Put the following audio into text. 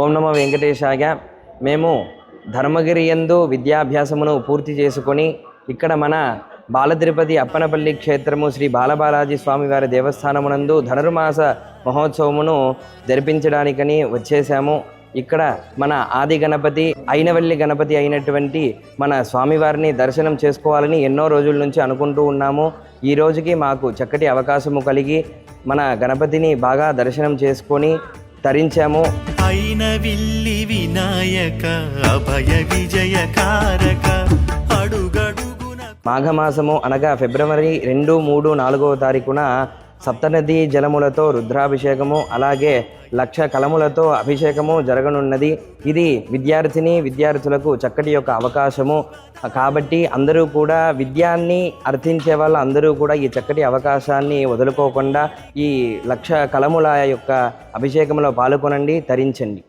ఓం నమ వెంకటేశాయ. మేము ధర్మగిరి యందు విద్యాభ్యాసమును పూర్తి చేసుకొని ఇక్కడ మన బాలతిరుపతి అప్పనపల్లి క్షేత్రము శ్రీ బాలబాలాజీ స్వామివారి దేవస్థానమునందు ధనుర్మాస మహోత్సవమును జరిపించడానికని వచ్చేసాము ఇక్కడ మన ఆది గణపతి అయినవల్లి గణపతి అయినటువంటి మన స్వామివారిని దర్శనం చేసుకోవాలని ఎన్నో రోజుల నుంచి అనుకుంటూ ఉన్నాము. ఈ రోజుకి మాకు చక్కటి అవకాశము కలిగి మన గణపతిని బాగా దర్శనం చేసుకొని తరించాము. అయిన విల్లి వినాయక అభయ విజయకారక అడుగడుగున మాఘమాసము అనగా ఫిబ్రవరి రెండు మూడు నాలుగవ తారీఖున సప్తనది జలములతో రుద్రాభిషేకము అలాగే లక్ష కలములతో అభిషేకము జరగనున్నది. ఇది విద్యార్థిని విద్యార్థులకు చక్కటి యొక్క అవకాశము. కాబట్టి అందరూ కూడా విద్యాన్ని అర్థించే వాళ్ళ అందరూ కూడా ఈ చక్కటి అవకాశాన్ని వదులుకోకుండా ఈ లక్ష కలముల యొక్క అభిషేకంలో పాల్గొనండి తరించండి.